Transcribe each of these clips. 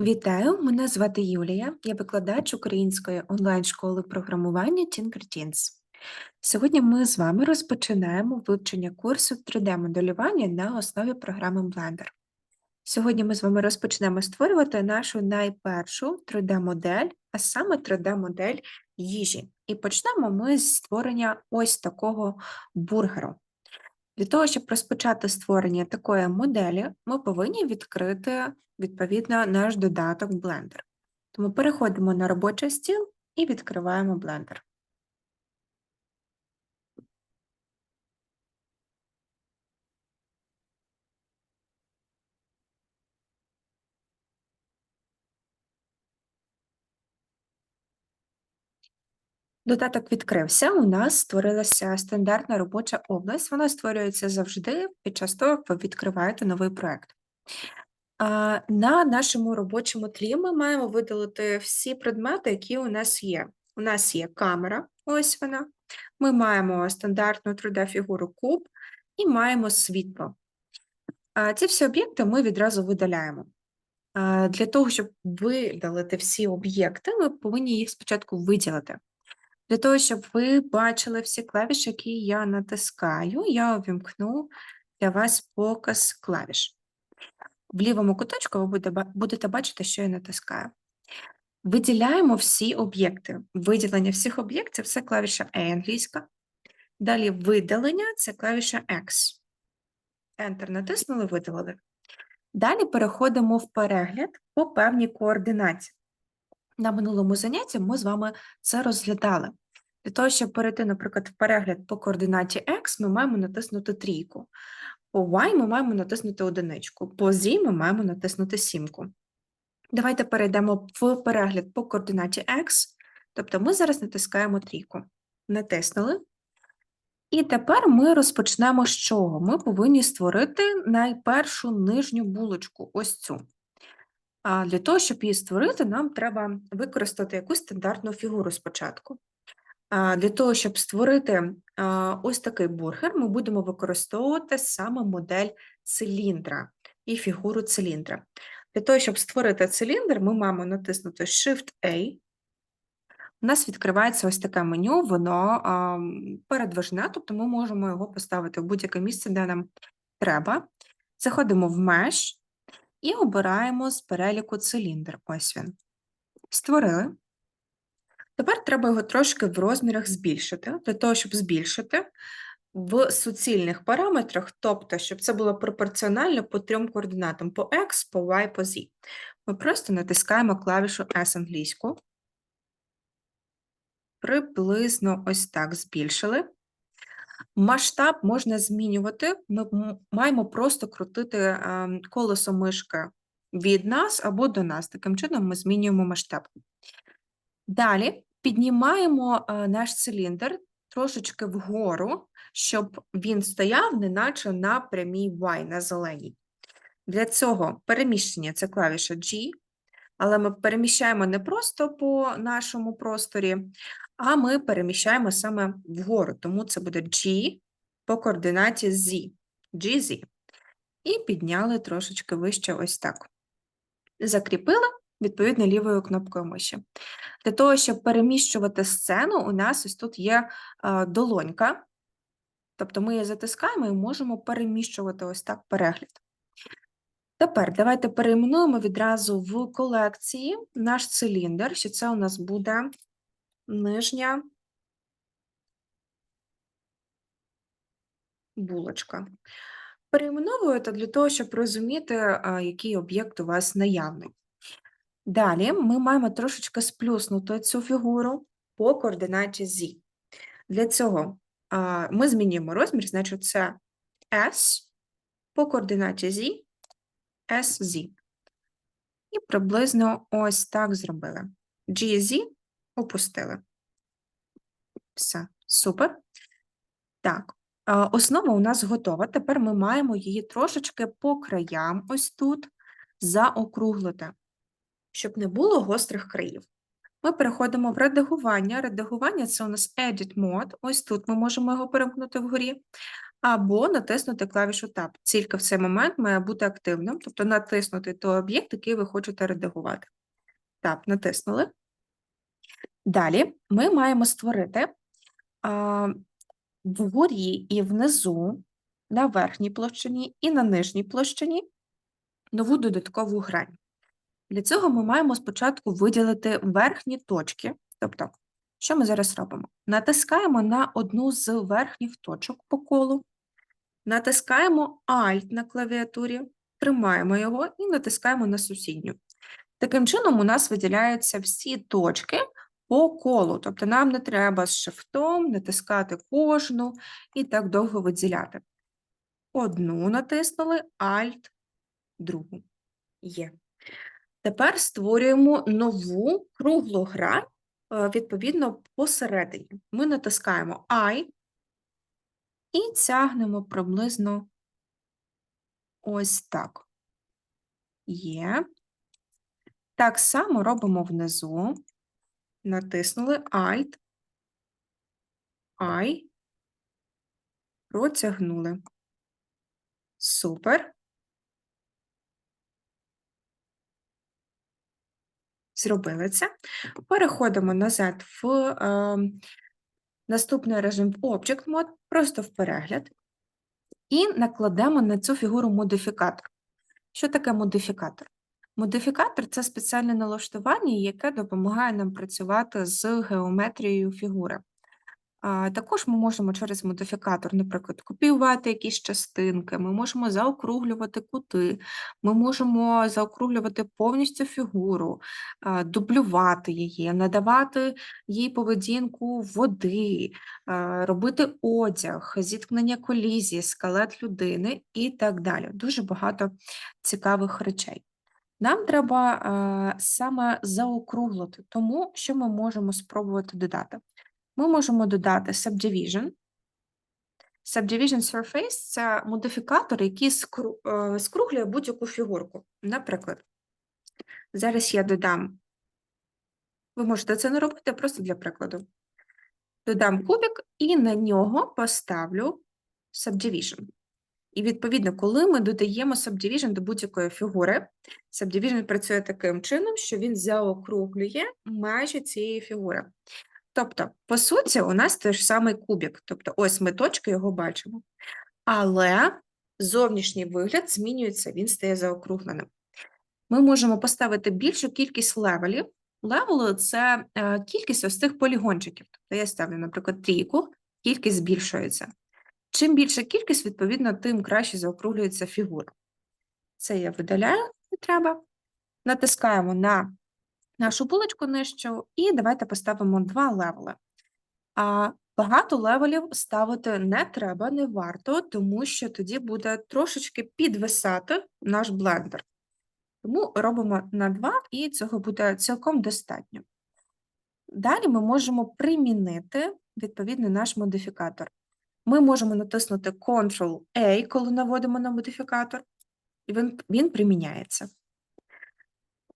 Вітаю, мене звати Юлія, я викладач української онлайн-школи програмування Tinkertins. Сьогодні ми з вами розпочинаємо вивчення курсу 3D-моделювання на основі програми Blender. Сьогодні ми з вами розпочнемо створювати нашу найпершу 3D-модель, а саме 3D-модель їжі. І почнемо ми з створення ось такого бургеру. Для того, щоб розпочати створення такої моделі, ми повинні відкрити, відповідно, наш додаток Blender. Тому переходимо на робочий стіл і відкриваємо Blender. Додаток відкрився, у нас створилася стандартна робоча область. Вона створюється завжди під час того, як ви відкриваєте новий проект. На нашому робочому тлі ми маємо видалити всі предмети, які у нас є. У нас є камера, ось вона. Ми маємо стандартну 3D-фігуру куб і маємо світло. Ці всі об'єкти ми відразу видаляємо. Для того, щоб видалити всі об'єкти, ми повинні їх спочатку виділити. Для того, щоб ви бачили всі клавіші, які я натискаю, я увімкну для вас показ клавіш. В лівому куточку ви будете бачити, що я натискаю. Виділяємо всі об'єкти. Виділення всіх об'єктів це клавіша E англійська. Далі видалення це клавіша X. Enter натиснули, видалили. Далі переходимо в перегляд по певній координаті. На минулому занятті ми з вами це розглядали. Для того, щоб перейти, наприклад, в перегляд по координаті X, ми маємо натиснути трійку. По Y ми маємо натиснути одиничку, по Z ми маємо натиснути сімку. Давайте перейдемо в перегляд по координаті X, тобто ми зараз натискаємо трійку. Натиснули. І тепер ми розпочнемо з чого? Ми повинні створити найпершу нижню булочку, ось цю. А для того, щоб її створити, нам треба використати якусь стандартну фігуру спочатку. А Для того, щоб створити ось такий бургер, ми будемо використовувати саме модель циліндра і фігуру циліндра. Для того, щоб створити циліндр, ми маємо натиснути Shift-A. У нас відкривається ось таке меню, воно передвижне, тобто ми можемо його поставити в будь-яке місце, де нам треба. Заходимо в Mesh і обираємо з переліку циліндр. Ось він. Створили. Тепер треба його трошки в розмірах збільшити. Для того, щоб збільшити в суцільних параметрах, тобто, щоб це було пропорціонально по трьом координатам: по X, по Y, по Z. Ми просто натискаємо клавішу S англійську. Приблизно ось так збільшили. Масштаб можна змінювати. Ми маємо просто крутити колесо мишки від нас або до нас. Таким чином ми змінюємо масштаб. Далі піднімаємо наш циліндр трошечки вгору, щоб він стояв, неначе на прямій Y, на зеленій. Для цього переміщення це клавіша G, але ми переміщаємо не просто по нашому просторі, а ми переміщаємо саме вгору, тому це буде G по координаті Z, GZ. І підняли трошечки вище ось так. Закріпили, відповідно, лівою кнопкою миші. Для того, щоб переміщувати сцену, у нас ось тут є е, долонька, тобто ми її затискаємо і можемо переміщувати ось так перегляд. Тепер давайте перейменуємо відразу в колекції наш циліндр, що це у нас буде нижня булочка. Перейменовуєте для того, щоб розуміти, який об'єкт у вас наявний. Далі ми маємо трошечки сплюснути цю фігуру по координаті Z. Для цього ми змінюємо розмір, значить це S по координаті Z, SZ. І приблизно ось так зробили. GZ опустили. Все, супер. Так, основа у нас готова. Тепер ми маємо її трошечки по краям, ось тут, заокруглити, щоб не було гострих країв. Ми переходимо в редагування. Редагування це у нас Edit Mode. Ось тут ми можемо його перемкнути вгорі. або натиснути клавішу Tab. Тільки в цей момент має бути активним, тобто натиснути той об'єкт, який ви хочете редагувати. Tab натиснули. Далі ми маємо створити а, вгорі і внизу, на верхній площині і на нижній площині нову додаткову грань. Для цього ми маємо спочатку виділити верхні точки. Тобто, що ми зараз робимо? Натискаємо на одну з верхніх точок по колу, натискаємо Alt на клавіатурі, тримаємо його і натискаємо на сусідню. Таким чином, у нас виділяються всі точки по колу, тобто нам не треба з шифтом натискати кожну і так довго виділяти. Одну натиснули, Alt, другу. Є. Тепер створюємо нову круглу грань, е, відповідно, посередині. Ми натискаємо I і тягнемо приблизно ось так. Є. Так само робимо внизу. Натиснули Alt, I, протягнули. Супер. Зробили це. Переходимо назад в е, наступний режим Object Mode, просто в перегляд, і накладемо на цю фігуру модифікатор. Що таке модифікатор? Модифікатор це спеціальне налаштування, яке допомагає нам працювати з геометрією фігури. Також ми можемо через модифікатор, наприклад, копіювати якісь частинки, ми можемо заокруглювати кути, ми можемо заокруглювати повністю фігуру, дублювати її, надавати їй поведінку води, робити одяг, зіткнення колізії, скелет людини і так далі. Дуже багато цікавих речей. Нам треба а, саме заокруглити, тому що ми можемо спробувати додати. Ми можемо додати Subdivision. Subdivision Surface це модифікатор, який скру, е, скруглює будь-яку фігурку. Наприклад, зараз я додам, ви можете це не робити, просто для прикладу. Додам кубик і на нього поставлю Subdivision. І, відповідно, коли ми додаємо Subdivision до будь-якої фігури, Subdivision працює таким чином, що він заокруглює межі цієї фігури. Тобто, по суті, у нас той ж самий кубик, тобто ось ми точки його бачимо. Але зовнішній вигляд змінюється, він стає заокругленим. Ми можемо поставити більшу кількість левелів. Левели – це е, кількість ось цих полігончиків. Тобто я ставлю, наприклад, трійку, кількість збільшується. Чим більша кількість, відповідно, тим краще заокруглюється фігура. Це я видаляю, не треба. Натискаємо на нашу булочку нижчу, і давайте поставимо два левели. А багато левелів ставити не треба, не варто, тому що тоді буде трошечки підвисати наш блендер. Тому робимо на 2, і цього буде цілком достатньо. Далі ми можемо примінити, відповідно, наш модифікатор. Ми можемо натиснути Ctrl-A, коли наводимо на модифікатор, і він, він приміняється.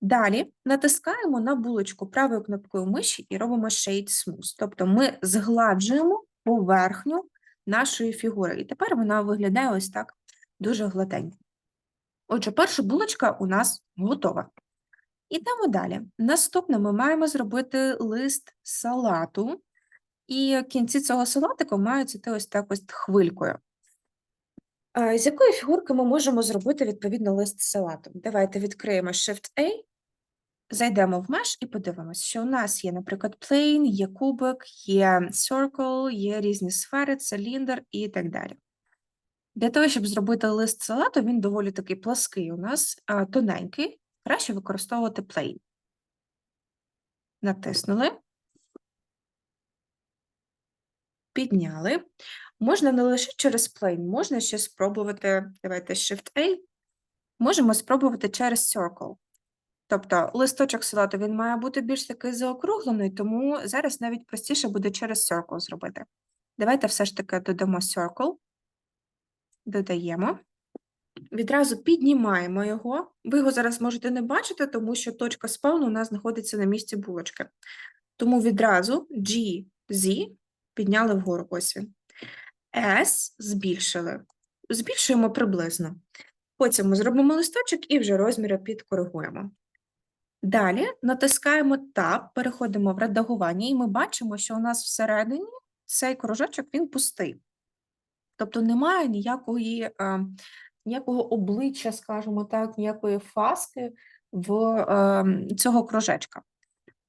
Далі натискаємо на булочку правою кнопкою миші і робимо Shade Smooth. Тобто ми згладжуємо поверхню нашої фігури. І тепер вона виглядає ось так дуже гладенько. Отже, перша булочка у нас готова. Ідемо далі. Наступне ми маємо зробити лист салату, і кінці цього салатику мають іти ось так ось хвилькою. З якої фігурки ми можемо зробити відповідно лист салату? Давайте відкриємо Shift-A Зайдемо в меж і подивимось, що у нас є, наприклад, plane, є кубик, є circle, є різні сфери, циліндр і так далі. Для того, щоб зробити лист салату, він доволі такий плаский у нас, тоненький, краще використовувати plane. Натиснули. Підняли. Можна не лише через plane, можна ще спробувати, давайте Shift-A, можемо спробувати через circle. Тобто листочок салату він має бути більш такий заокруглений, тому зараз навіть простіше буде через circle зробити. Давайте все ж таки додамо circle, додаємо. Відразу піднімаємо його. Ви його зараз можете не бачити, тому що точка спавну у нас знаходиться на місці булочки. Тому відразу G, Z підняли вгору ось він. S збільшили. Збільшуємо приблизно. Потім ми зробимо листочок і вже розміри підкоригуємо. Далі натискаємо Tab, переходимо в редагування, і ми бачимо, що у нас всередині цей кружочок він пустий. Тобто немає ніякої, е, ніякого обличчя, скажімо так, ніякої фаски в е, цього кружечка.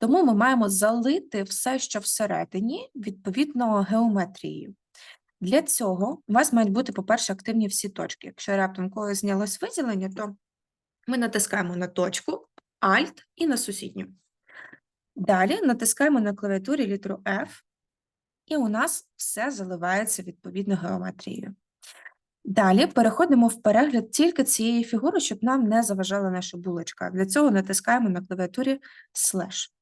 Тому ми маємо залити все, що всередині, відповідно геометрією. Для цього у вас мають бути, по-перше, активні всі точки. Якщо раптом коли знялось виділення, то ми натискаємо на точку, Alt і на сусідню. Далі натискаємо на клавіатурі літеру F, і у нас все заливається відповідно геометрією. Далі переходимо в перегляд тільки цієї фігури, щоб нам не заважала наша булочка. Для цього натискаємо на клавіатурі слеш.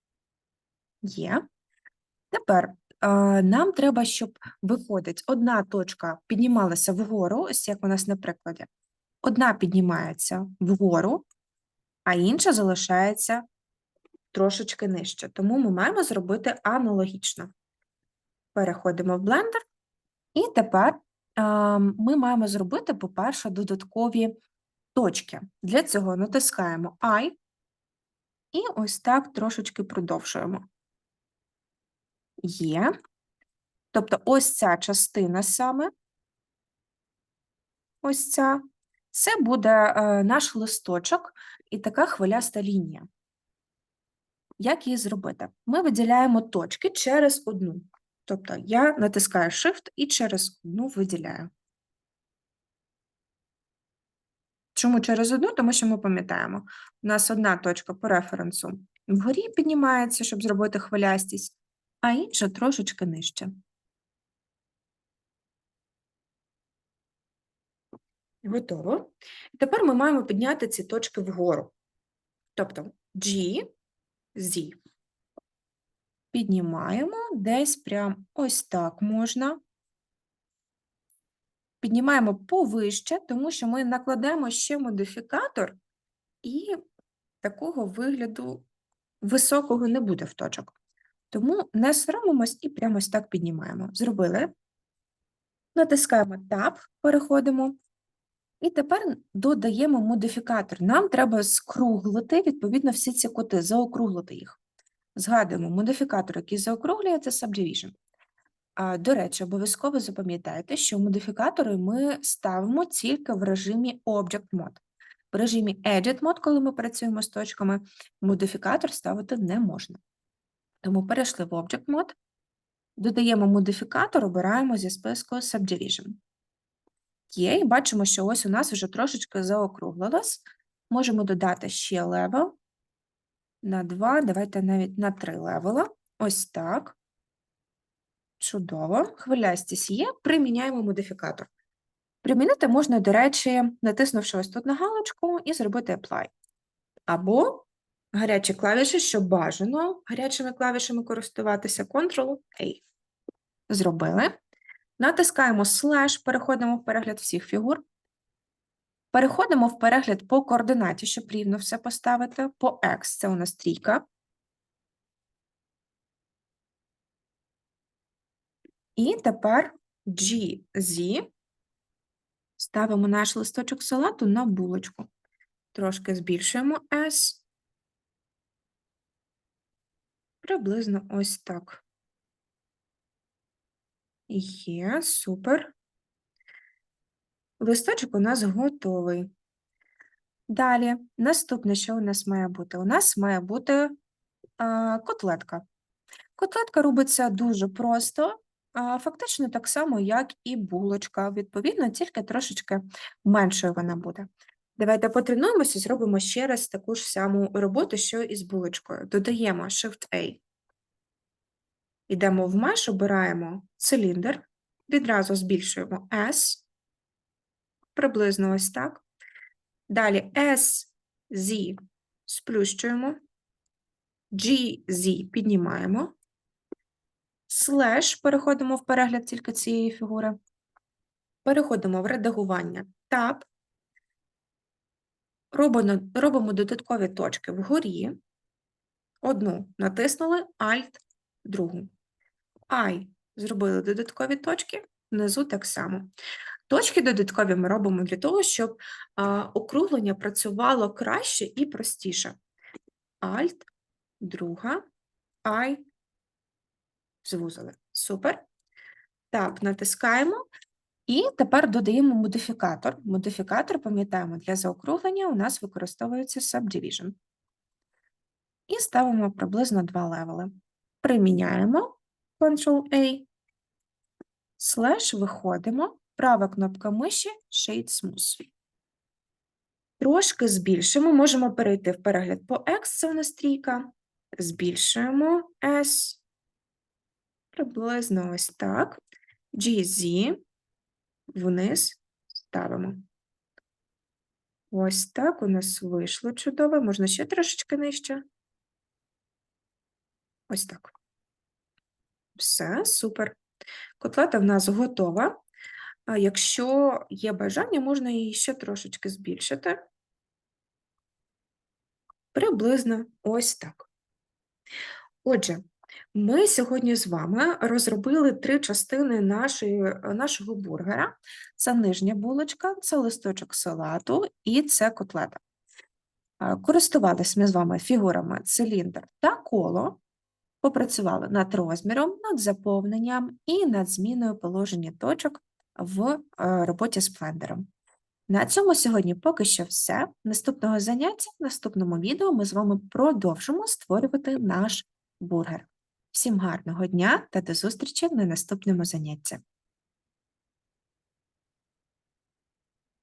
Є. Тепер е, нам треба, щоб виходить, одна точка піднімалася вгору, ось як у нас на прикладі. Одна піднімається вгору, а інша залишається трошечки нижче. Тому ми маємо зробити аналогічно. Переходимо в Blender, і тепер е, ми маємо зробити, по-перше, додаткові точки. Для цього натискаємо I і ось так трошечки продовжуємо. Є. Тобто ось ця частина саме, ось ця, це буде е, наш листочок і така хвиляста лінія. Як її зробити? Ми виділяємо точки через одну. Тобто я натискаю Shift і через одну виділяю. Чому через одну? Тому що ми пам'ятаємо, у нас одна точка по референсу вгорі піднімається, щоб зробити хвилястість, а інша трошечки нижче. Готово. Тепер ми маємо підняти ці точки вгору. Тобто G, Z. Піднімаємо десь прям ось так можна. Піднімаємо повище, тому що ми накладемо ще модифікатор, і такого вигляду високого не буде в точок. Тому не соромимось і прямо так піднімаємо. Зробили. Натискаємо Tab, переходимо. І тепер додаємо модифікатор. Нам треба скруглити, відповідно, всі ці кути, заокруглити їх. Згадуємо, модифікатор, який заокруглює, це Subdivision. А, До речі, обов'язково запам'ятайте, що модифікатори ми ставимо тільки в режимі Object Mode. В режимі Edit Mode, коли ми працюємо з точками, модифікатор ставити не можна. Тому перейшли в Object Mode, додаємо модифікатор, обираємо зі списку Subdivision. І бачимо, що ось у нас вже трошечки заокруглилось. Можемо додати ще левел на 2, давайте навіть на 3 левела. Ось так. Чудово. Хвилястість є, приміняємо модифікатор. Примінити можна, до речі, натиснувши ось тут на галочку і зробити Apply. Або гарячі клавіші, що бажано гарячими клавішами користуватися Ctrl-A. Зробили. Натискаємо слеш, переходимо в перегляд всіх фігур. Переходимо в перегляд по координаті, щоб рівно все поставити. По X це у нас трійка. І тепер GZ. Ставимо наш листочок салату на булочку. Трошки збільшуємо S. Приблизно ось так. Є, супер. Листочок у нас готовий. Далі, наступне, що у нас має бути? У нас має бути а, котлетка. Котлетка робиться дуже просто, а, фактично так само, як і булочка. Відповідно, тільки трошечки меншою вона буде. Давайте потренуємося, зробимо ще раз таку ж саму роботу, що і з булочкою. Додаємо Shift-A. Йдемо в меж, обираємо циліндр, відразу збільшуємо S, приблизно ось так. Далі S, Z сплющуємо, GZ піднімаємо, слеш, переходимо в перегляд тільки цієї фігури, переходимо в редагування Tab, робимо, робимо додаткові точки вгорі, одну натиснули, Alt, другу. I зробили додаткові точки, внизу так само. Точки додаткові ми робимо для того, щоб а, округлення працювало краще і простіше. Alt, друга, I, звузили. Супер. Так, натискаємо. І тепер додаємо модифікатор. Модифікатор, пам'ятаємо, для заокруглення у нас використовується subdivision. І ставимо приблизно два левели. Приміняємо Ctrl-A, слеш, виходимо, права кнопка миші Shade Smooth. Трошки збільшимо, можемо перейти в перегляд по X, це у нас трійка. Збільшуємо S. Приблизно ось так. GZ вниз ставимо. Ось так у нас вийшло чудово. Можна ще трошечки нижче. Ось так. Все, супер. Котлета в нас готова. А якщо є бажання, можна її ще трошечки збільшити. Приблизно ось так. Отже, ми сьогодні з вами розробили три частини нашої, нашого бургера. Це нижня булочка, це листочок салату і це котлета. А, Користувались ми з вами фігурами циліндр та коло, попрацювали над розміром, над заповненням і над зміною положення точок в е, роботі з блендером. На цьому сьогодні поки що все. Наступного заняття, в наступному відео ми з вами продовжимо створювати наш бургер. Всім гарного дня та до зустрічі на наступному занятті.